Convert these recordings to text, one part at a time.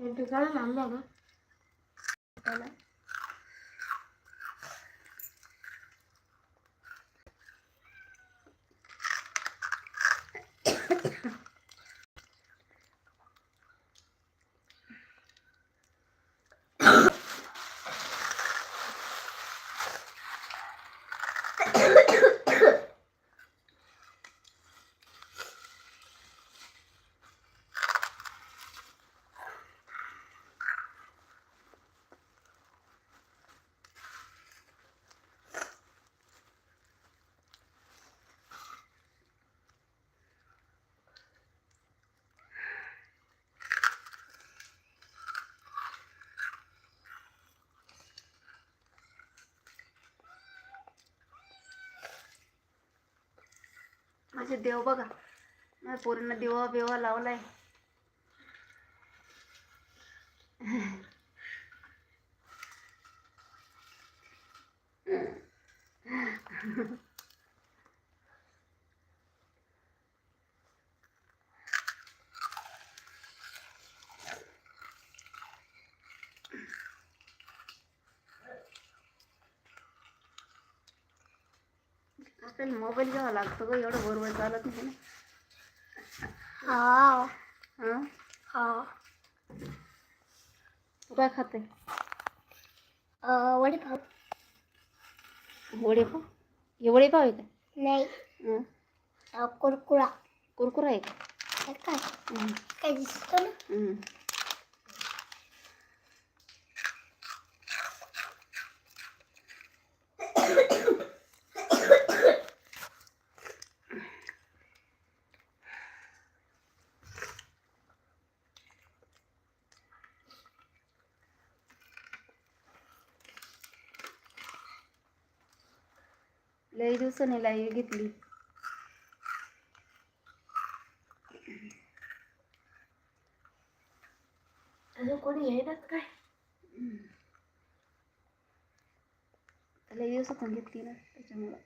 இதுக்காக நல்லதான் माझे देव बघा. माझ्या पोरींना दिवा बिवा लावलाय. आपल्याला मोबाईल घ्यावा लागतो ग एवढं बरोबर चालत नाही ना. हा हां? हा तू काय खाते वडीपाव. वडेपाव? हे वडेपाव आहे का? नाही. हं. कुरकुरा. कुरकुरा आहे का? हे. काय. काय दिसतो ना? हं. लई दिवसाने लाईव्ह घेतली. अजून कोणी येणार काय? लई दिवसातून घेतली ना त्याच्यामुळं.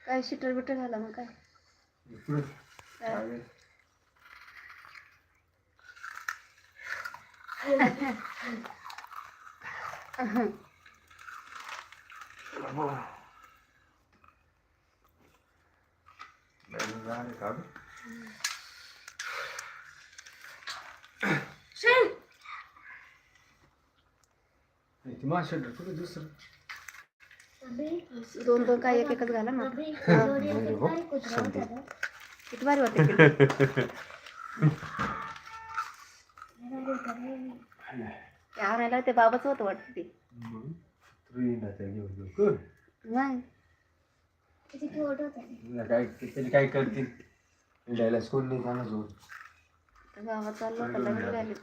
काय शिटर बिटर झाला मग काय? दुसरं दोन दोन काय एक एकच घाला ना किती भारी वाटते ते आणायला ते बाबाच होतं वाटतं ते. नाही. काय करतील? स्कूल नाही सोड ते बाबा चाललं होतं लग्न झाले.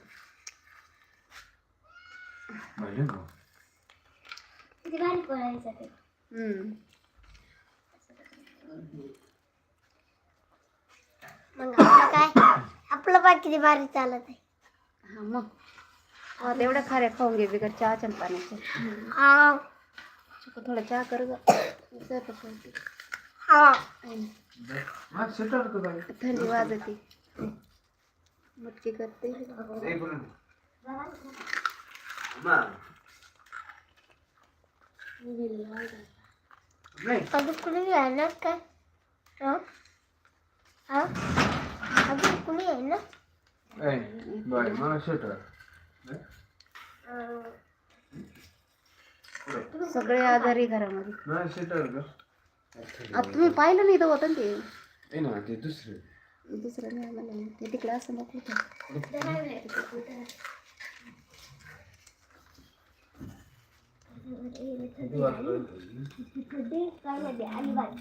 किती ते. हम्म. मग आपलं काय? आपलं पाय किती भारी चालत आहे. हा मग. हा तेवढ्या खाऱ्या खाऊन घे बिगर चहाच्या पाण्याच्या हा चुकं थोडा चहा कर. हा हा थंडी वाजते मटकी करते. अजून कुणी येणार काय हा हा अजून कुणी येणार? ए बाय मला सेटर अं, सगळे आजारी घरामध्ये. मला सेटर का आता तुम्ही पाहिलं नाही तर होतं ना ते. ए ना ते दुसरे. दुसरं नाही आम्हाला नाही. ते तिकडे असं. काय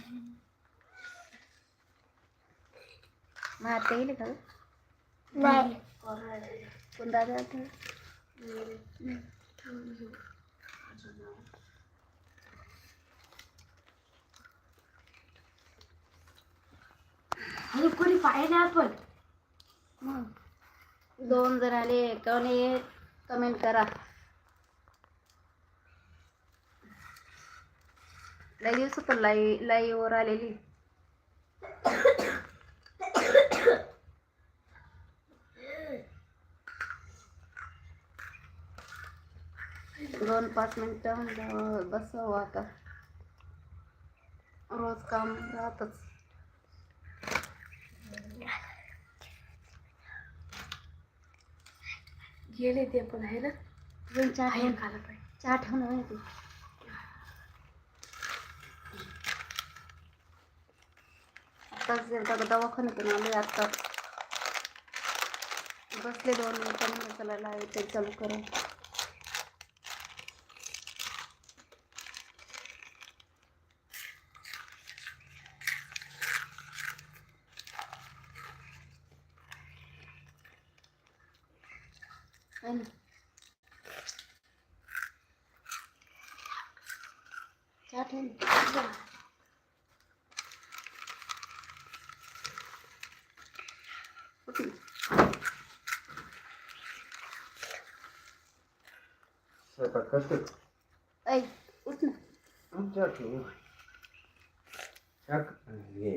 मग आता येईल का? नाही. कोण दादा आता? अरे कोणी पाहिलं आपण? मग? दोन जण आले कोणी कमेंट करा. लई दिवस तर लाई आलेली दोन पाच मिनटं बसावं आता. रोज काम राहतच. गेले ते पण आहे ना? दोन चहा ठेवून. खायला पाहिजे. चहा ठेवून माहिती आत्ताच एकदा दवाखान्यातून आले आत्ता बसले दोन मिनिटं चला लाइट चालू करा है ना चहा ठेव ना. उठ ना. स्वयंपाक करते ऐ उठ ना। तुमच्या ठेवू शाक- हे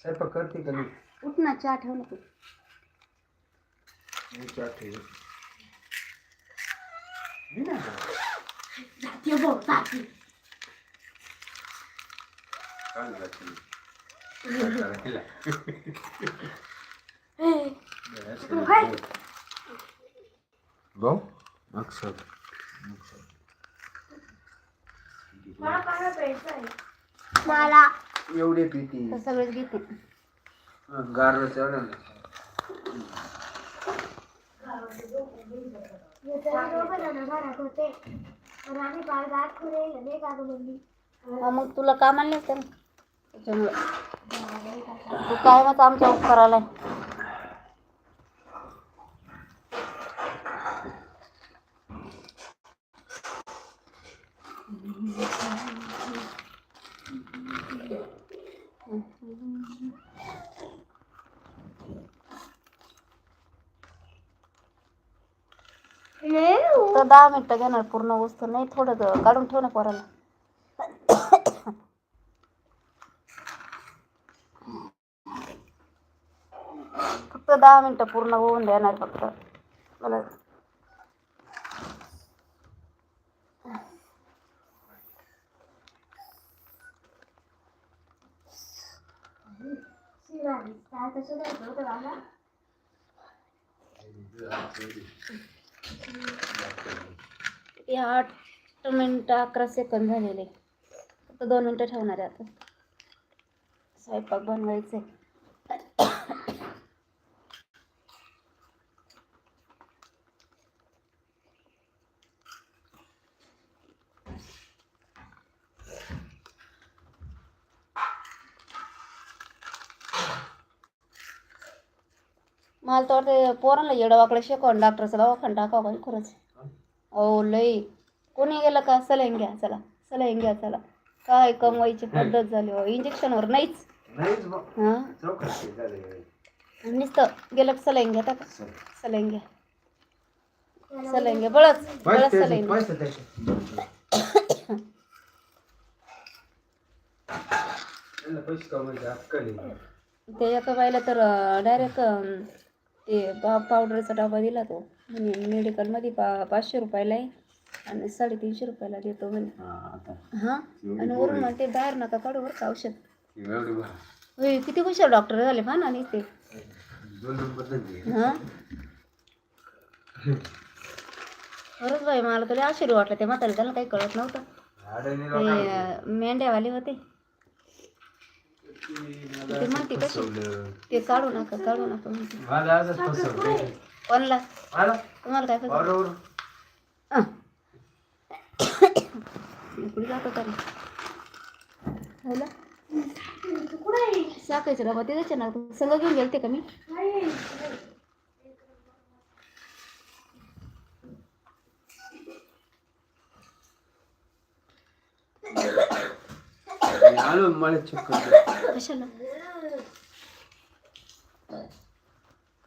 स्वयंपाक करते का नाही उठ ना चहा ठेव ना तू मी चहा ठेवू मी नाही खात. जाते बघ जाते काय झालं तुला? काय केलं? मला पाहा प्यायचं आहे. मला. एवढे पिती सगळेच घेते गारच एवढं नाही. तरी दोघं जण घरात होते पण आम्ही पार गाठ खुले नाही. का गं मम्मी हा मग तुला कामाला नाही तर त्याच्यामुळे. तू काय मग आमच्या उपकाराला आहे. तर दहा मिनटं घेणार पूर्ण वस्तू. नाही थोडं काढून ठेव ना पोराला. फक्त दहा मिनटं पूर्ण होऊन देणार फक्त. मला या आठ मिनटं अकरा सेकंद झालेले. फक्त दोन मिनटं ठेवणार आहे आता. स्वयंपाक बनवायचे मला तर वाटतं पोरांना येडवाकडे शिकवून डॉक्टरचा दवाखाना टाकावं काही खरंच अहो लई कोणी गेलं का सलाईन घ्या चला सलाईन घ्या चला काय कमवायची पद्धत झाली हो इंजेक्शनवर नाहीच. हां. नुसतं गेलं सलाईन घ्या टाका चल. सलाईन घ्या सलाईन घ्या बळच बळच सलाईन घ्या. पैसे त्याचे. त्यांना पैसे कमवायचे अक्कल आहे. ते एका बाईला तर डायरेक्ट ते पा पावडरचा डबा दिला तो. म्हणे मेडिकलमध्ये पा पाचशे रुपयाला आहे आणि साडेतीनशे रुपयाला देतो म्हणे. हा, हां? आणि वरून म्हणते बाहेर नका काढू बरं का औषध. होय किती हुशार डॉक्टर झाले पहा ना आणि ते. हां? खरंच बाई मला तरी आश्चर्य वाटलं ते म्हातारे त्याला काही कळत नव्हतं. ते मेंढ्यावाले होते. ते म्हणते कशी फसवलं. ते काढू नका काढू नका म्हणते. फसवलं. कोणला मला तुम्हाला काय? बरोबर. कुठे जात रे? झालं साखायचं डबा ते द्यायचे ना संग घेऊन गेलते का मी? आलो मला चक्कर कशाला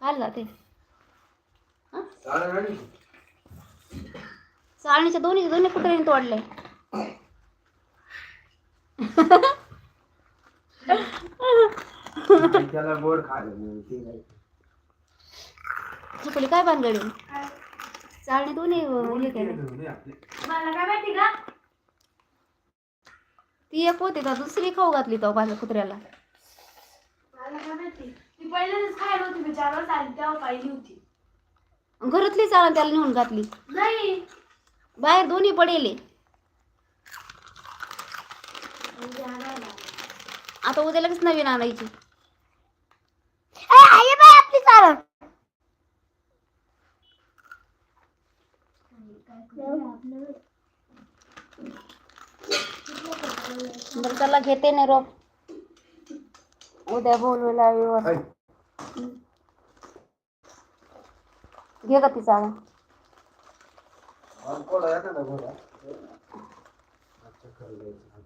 काय जाते चालेल गाडी. चाळणीच्या दोन्ही दोन्ही कुठे तोडले त्याला गोड खायला ते काय चुकली काय भानगडी चालणे दोन्ही हे केले. मला काय माहिती का? ती एक होती का दुसरी खाऊ घातली तो माझ्या कुत्र्याला. मला काय माहिती? ती पहिल्यांदाच खायला होती मी चार वर्ष आली तेव्हा पाहिली होती. घरातली चाळण त्याला नेऊन घातली. नाही. बाहेर दोन्ही पडेले. म्हणजे आणायला. आता उद्या लगेच नवीन आणायची. आपली चालत बरं त्याला घेते नाही रोप. उद्या बोलू लावीवर घे का ती चाळण. कोणा येतं ना घोडा चक्कर द्यायचं.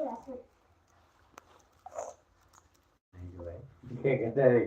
येईल थांब तुला तर काही